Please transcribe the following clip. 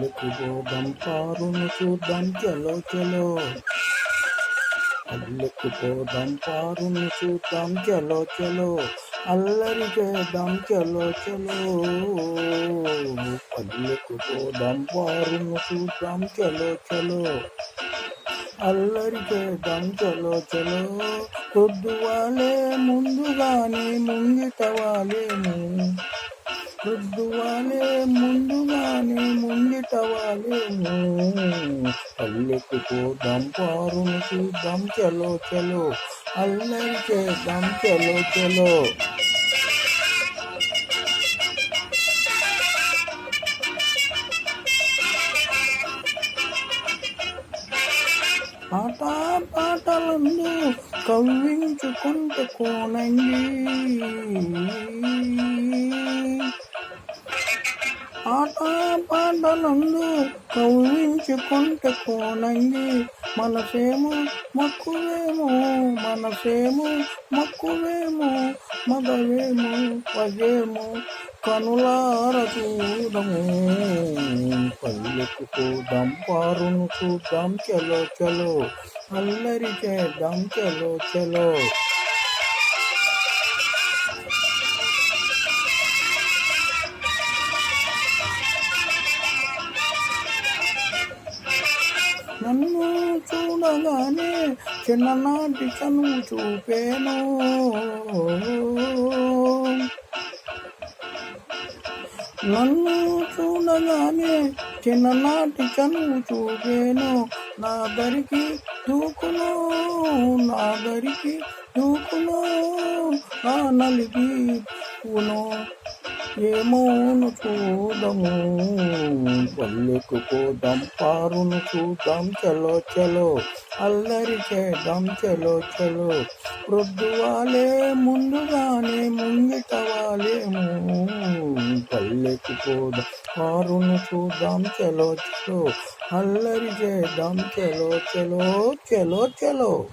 పల్లెకు పోదాం పారును చూద్దాం. చలో చలో. పల్లెకు పోదాం పారును చూద్దాం. చలో చలో. అల్లరి చేద్దాం. చలో చలో. పల్లెకు పోదాం పారును చూద్దాం. చలో చలో. అల్లరి చేద్దాం. చలో చలో. పొద్దువాలే ముందుగానే ముంగిట వాలేము. పొద్దువాలే ముందుగానే ముంగిట వాలేము పల్లెకు పోదాం పారును చూద్దాం చలో చలో. అల్లరి చేద్దాం చలో చలో. ఆట పాటలందు కవ్వించుకుంటే ఆట పాటలందు కవ్వించుకుంటే కోనంగి మనసేమో మక్కువేమో మనసేమో మక్కువేమో మగవేమో పగేమో కనులార చూడము. పల్లెకు చూద్దాం పారును చూద్దాం చలో చలో. అల్లరి చేద్దాం చలో చలో. నన్ను చూడగానే చిన్ననాటి చనువు చూపేను. నన్ను చూడగానే చిన్ననాటి చనువు చూపేను. నా దరికి దూకును నా దరికి దూకును. నా నలిగి పును ఏమోను చూడము. పల్లెకు పోదాం పారును చూద్దాం చలో చలో. అల్లరి చేద్దాం చలో చలో. ప్రొద్దువాలే ముందుగానే ముంగిటవాలేము. పల్లెకు పోదాం పారును చూద్దాం చలో చలో. అల్లరి చేద్దాం చలో చలో చలో చలో.